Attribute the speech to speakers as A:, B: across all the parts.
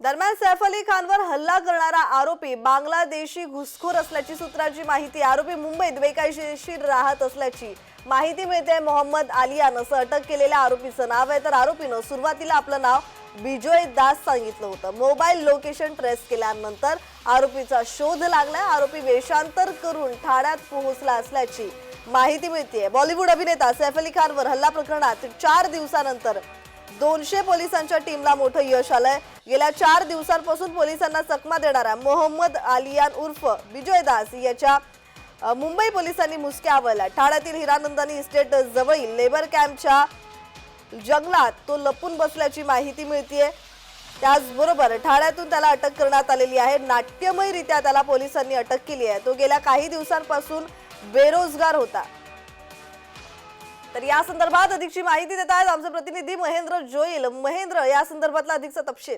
A: दरम्यान सैफ अली खानवर हल्ला करणारा आरोपी बांगलादेशी घुसखोर असल्याची सूत्रांची माहिती. आरोपी मुंबईत बेकायदेशीर राहत असल्याची माहिती मिळते. मोहम्मद आलियान असं अटक केलेल्या आरोपीचं नाव आहे. तर आरोपीनं सुरुवातीला आपलं नाव बिजोय दास सांगितलं होतं. मोबाईल लोकेशन ट्रेस केल्यानंतर आरोपीचा शोध लागलाय आरोपी वेषांतर करून ठाण्यात पोहोचला असल्याची माहिती मिळते बॉलिवूड अभिनेता सैफ अली खानवर हल्ला प्रकरणात चार दिवसानंतर दोनशे पोलिसांच्या टीमला मोठं यश आलंय. गेल्या चार दिवसांपासून पोलिसांना चकमा देणारा मोहम्मद आलियान उर्फ विजय दास याच्या मुंबई पोलिसांनी मुसक्या आवळला ठाण्यातील हिरानंदानी इस्टेट जवळील लेबर कॅम्पच्या जंगलात तो लपून बसल्याची माहिती मिळतीये. त्याचबरोबर ठाण्यातून त्याला अटक करण्यात आलेली आहे. नाट्यमयरित्या त्याला पोलिसांनी अटक केली आहे. तो गेल्या काही दिवसांपासून बेरोजगार होता. तर या संदर्भात अधिकची माहिती देत आहेत आमचे प्रतिनिधी महेंद्र जोईल. महेंद्र या संदर्भातला अधिकचा तपशील.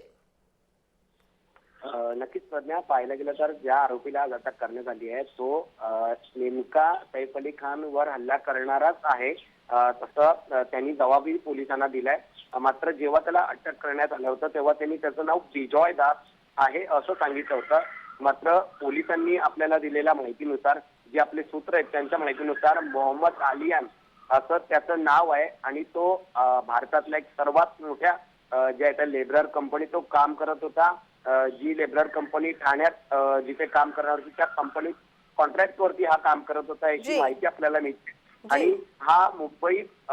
B: नक्कीच प्रज्ञा पाहायला गेलं तर ज्या आरोपीला आज अटक करण्यात आली आहे तो नेमका सैफ अली खान वर हल्ला करणाराच आहे. तसं त्यांनी जबाबी पोलिसांना दिलाय. मात्र जेव्हा त्याला अटक करण्यात आलं होतं तेव्हा त्यांनी त्याचं नाव बिजॉय दास आहे असं सांगितलं होतं. मात्र पोलिसांनी आपल्याला दिलेल्या माहितीनुसार जे आपले सूत्र आहेत त्यांच्या माहितीनुसार मोहम्मद आलियान असं त्याचं नाव आहे आणि तो भारतातल्या एक सर्वात मोठ्या ज्या आहे त्या लेबरर कंपनी तो काम करत होता. जी लेबरर कंपनी ठाण्यात जिथे काम करणार होती त्या कंपनीत कॉन्ट्रॅक्ट वरती हा काम करत होता याची. माहिती आपल्याला मिळते आणि हा मुंबईत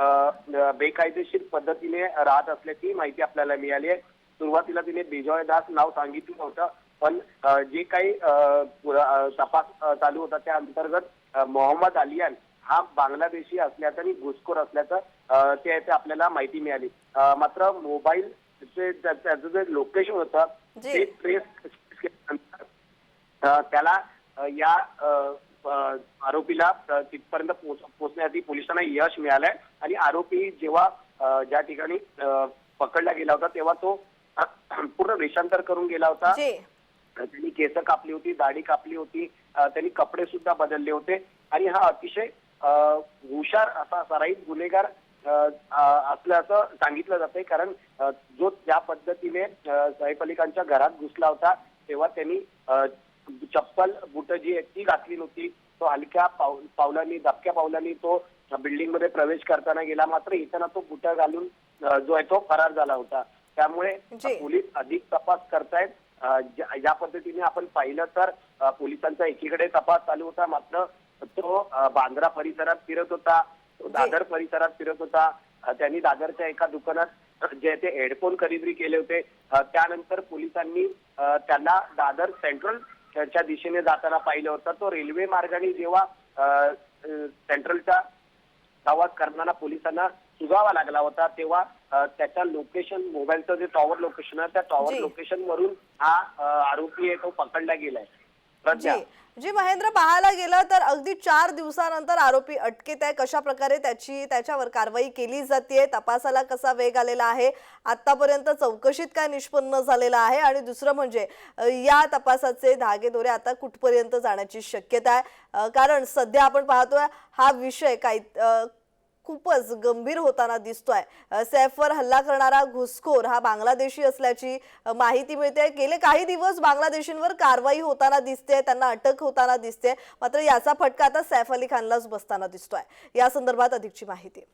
B: बेकायदेशीर पद्धतीने राहत असल्याची माहिती आपल्याला मिळाली आहे सुरुवातीला तिने बिजॉय दास नाव सांगितलं होतं पण जे काही तपास चालू होता त्या अंतर्गत मोहम्मद आलियान हा बांगलादेशी असल्याचं आणि घुसखोर असल्याचं ते आपल्याला माहिती मिळाली मात्र मोबाईल त्याचं जे लोकेशन होतं. ते त्याला या आरोपीला तिथपर्यंत पोहोच- पोहोचण्यासाठी पोलिसांना यश मिळालंय आणि आरोपी जेव्हा ज्या ठिकाणी पकडला गेला होता तेव्हा तो पूर्ण वेषांतर करून गेला होता. त्यांनी केस कापली होती दाढी कापली होती त्यांनी कपडे सुद्धा बदलले होते. आणि हा अतिशय अ, हुशार असा सराईत गुन्हेगार असल्याचं सांगितलं जातंय. कारण जो ज्या पद्धतीने सैफ अली खानच्या घरात घुसला होता तेव्हा त्यांनी चप्पल बुट जी आहेत ती घातली नव्हती. तो हलक्या पावलांनी दबक्या पावलांनी तो बिल्डिंगमध्ये प्रवेश करताना गेला. मात्र येताना तो बुट घालून जो आहे तो फरार झाला होता. त्यामुळे. पोलीस अधिक तपास करतायत. ज्या पद्धतीने आपण पाहिलं तर पोलिसांचा एकीकडे तपास चालू होता. मात्र तो बांद्रा परिसरात फिरत होता. तो दादर परिसरात फिरत होता. त्यांनी दादरच्या एका दुकानात जे ते हेडफोन खरेदी केले होते. त्यानंतर पोलिसांनी त्यांना दादर सेंट्रल च्या दिशेने जाताना पाहिलं होतं. तो रेल्वे मार्गाने जेव्हा सेंट्रलच्या प्रवास करताना पोलिसांना सुगावा लागला होता तेव्हा त्याच्या लोकेशन मोबाईलचं जे टॉवर लोकेशन आहे त्या टॉवर. लोकेशन वरून हा आरोपी आहे तो पकडला गेलाय.
A: जी. जी महेंद्र पाहायला गेलं तर अगदी चार दिवसानंतर आरोपी अटकेत आहे. कशा प्रकारे त्याची त्याच्यावर कारवाई केली जाते तपासाला कसा वेग आलेला आहे आतापर्यंत चौकशीत काय निष्पन्न झालेलं आहे? आणि दुसरं म्हणजे या तपासाचे धागेदोरे आता कुठपर्यंत जाण्याची शक्यता आहे? कारण सध्या आपण पाहतोय हा विषय काही खूपच गंभीर होताना दिसतोय. सैफवर हल्ला करणारा घुसखोर हा बांगलादेशी असल्याची माहिती मिळते. गेले काही दिवस बांगलादेशींवर कारवाई होताना दिसते त्यांना अटक होताना दिसते. मात्र याचा फटका आता सैफ अली खानलाच बसताना दिसतोय. या संदर्भात अधिकची माहिती.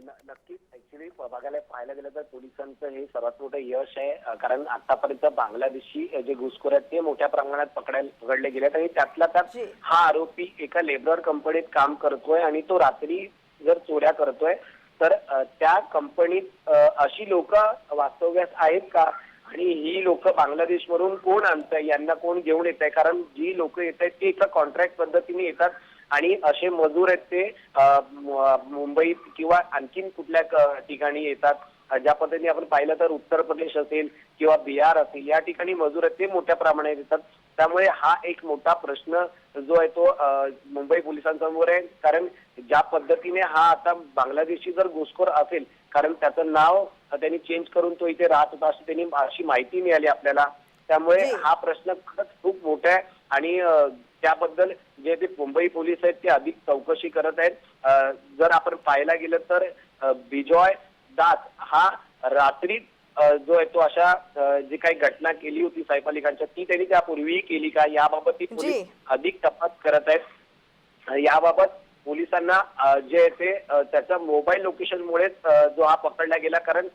B: न- नक्कीच. ऍक्च्युली बघायला पाहायला गेलं तर पोलिसांचं हे सर्वात मोठं यश आहे. कारण आतापर्यंत बांगलादेशी जे घुसखोर आहेत ते मोठ्या प्रमाणात पकडायला पकडले गेले आहेत आणि त्यातला त्यात. हा आरोपी एका लेबर कंपनीत काम करतोय आणि तो रात्री जर चोऱ्या करतोय तर त्या कंपनीत अशी लोक वास्तव्यास आहेत का? आणि ही लोक बांगलादेशवरून कोण आणताय? यांना कोण घेऊन येत आहे कारण जी लोक येत आहेत ती एका कॉन्ट्रॅक्ट पद्धतीने येतात. आणि असे मजूर आहेत ते मुंबईत किंवा आणखीन कुठल्या ठिकाणी येतात. ज्या पद्धतीने आपण पाहिलं तर उत्तर प्रदेश असेल किंवा बिहार असेल या ठिकाणी मजूर आहेत ते मोठ्या प्रमाणात येतात. त्यामुळे हा एक मोठा प्रश्न जो आहे तो मुंबई पोलिसांसमोर आहे. कारण ज्या पद्धतीने हा आता बांगलादेशी जर घुसखोर असेल कारण त्याचं नाव त्यांनी चेंज करून तो इथे राहत होता अशी त्यांनी अशी माहिती मिळाली आपल्याला. त्यामुळे. हा प्रश्न खरंच खूप मोठा आहे आणि त्याबद्दल जे ते मुंबई पोलीस आहेत ते अधिक चौकशी करत आहेत. जर आपण पाहायला गेलं तर बिजॉय दास हा रात्री जो आहे तो अशा जी काही घटना केली होती सैफ अली खानच्या ती त्यांनी त्यापूर्वीही केली का? याबाबत ती. पोलीस अधिक तपास करत आहेत. याबाबत पोलिसांना जे आहे ते अ, त्याच्या मोबाईल लोकेशनमुळेच जो हा पकडला गेला. कारण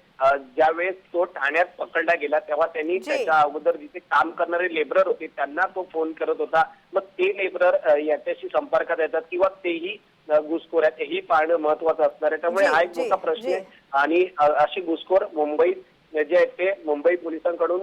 B: ज्यावेळेस तो ठाण्यात पकडला गेला तेव्हा त्यांनी. त्याच्या अगोदर जिथे काम करणारे लेबरर होते त्यांना तो फोन करत होता. मग ते लेबरर याच्याशी संपर्कात येतात किंवा तेही घुसखोर आहेत हेही पाहणं महत्वाचं असणार आहे त्यामुळे हा एक मोठा प्रश्न. आहे आणि अशी घुसखोर मुंबईत जे आहेत ते मुंबई पोलिसांकडून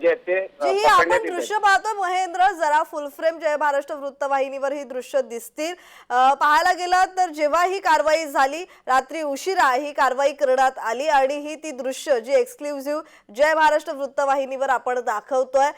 B: जे आहेत ते
A: ही आपण. दृश्य पाहतो महेंद्र जरा फुल फ्रेम जय महाराष्ट्र वृत्तवाहिनीवर ही दृश्य दिसतील पाहायला गेलं तर जेव्हा ही कारवाई झाली रात्री उशिरा ही कारवाई करण्यात आली आणि ही ती दृश्य जी एक्सक्लुझिव्ह जय महाराष्ट्र वृत्तवाहिनीवर आपण दाखवतोय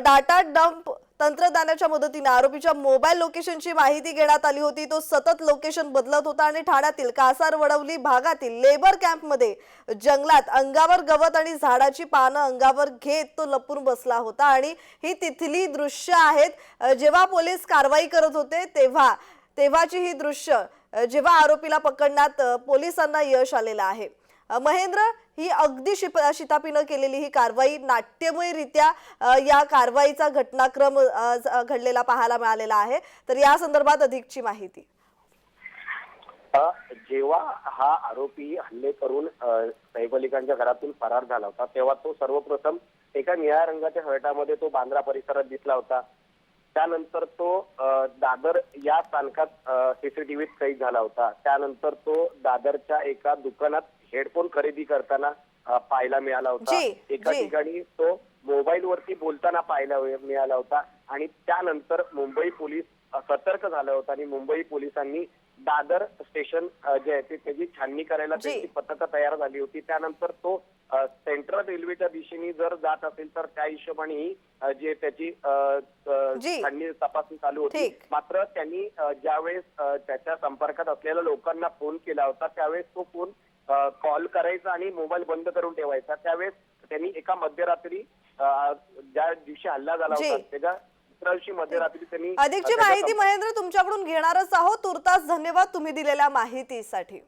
A: डाटा डंप तंत्रज्ञानाच्या मदतीने आरोपीच्या मोबाईल लोकेशनची माहिती घेण्यात आली होती. तो सतत लोकेशन बदलत होता आणि ठाण्यातील कासार वडवली भागातील लेबर कॅम्पमध्ये जंगलात अंगावर गवत आणि झाडाची पानं अंगावर घेत तो लपून बसला होता. आणि ही तिथली दृश्य आहेत. जेव्हा पोलीस कारवाई करत होते तेव्हा तेव्हाची ही दृश्य जेव्हा आरोपीला पकडण्यात पोलिसांना यश आलेलं आहे. महेंद्र ही अगदी शिप शितापीनं केलेली ही कारवाई नाट्यमयरित्या या कारवाईचा घटनाक्रम घडलेला पाहायला मिळालेला आहे. तर या संदर्भात अधिकची माहिती.
B: जेव्हा हा आरोपी हल्ले करून अ, सैफ अली खानच्या घरातून फरार झाला होता तेव्हा तो सर्वप्रथम एका निळ्या रंगाच्या हर्टामध्ये तो बांद्रा परिसरात दिसला होता. त्यानंतर तो दादर या स्थानकात सीसीटीव्हीत कैद झाला होता. त्यानंतर तो दादरच्या एका दुकानात हेडफोन खरेदी करताना पाहायला मिळाला होता एका. ठिकाणी तो मोबाईल वरती बोलताना पाहायला मिळाला होता आणि त्यानंतर मुंबई पोलीस सतर्क झाला होता आणि मुंबई पोलिसांनी दादर स्टेशन जे आहे ते त्याची छाननी करायला. त्यांची पथकं तयार झाली होती त्यानंतर तो सेंट्रल रेल्वेच्या दिशेने जर जात असेल तर त्या हिशोबाने जी त्याची. छाननी तपासणी चालू होती. मात्र त्यांनी ज्यावेळेस त्याच्या संपर्कात असलेल्या लोकांना फोन केला होता त्यावेळेस तो फोन कॉल करायचा आणि मोबाईल बंद करून ठेवायचा. त्यावेळेस त्यांनी एका मध्यरात्री ज्या दिवशी हल्ला झाला. होता त्याच्या मध्यरात्री त्यांनी
A: अधिकची माहिती महेंद्र तुमच्याकडून घेणारच आहोत. तुर्तास धन्यवाद तुम्ही दिलेल्या माहितीसाठी.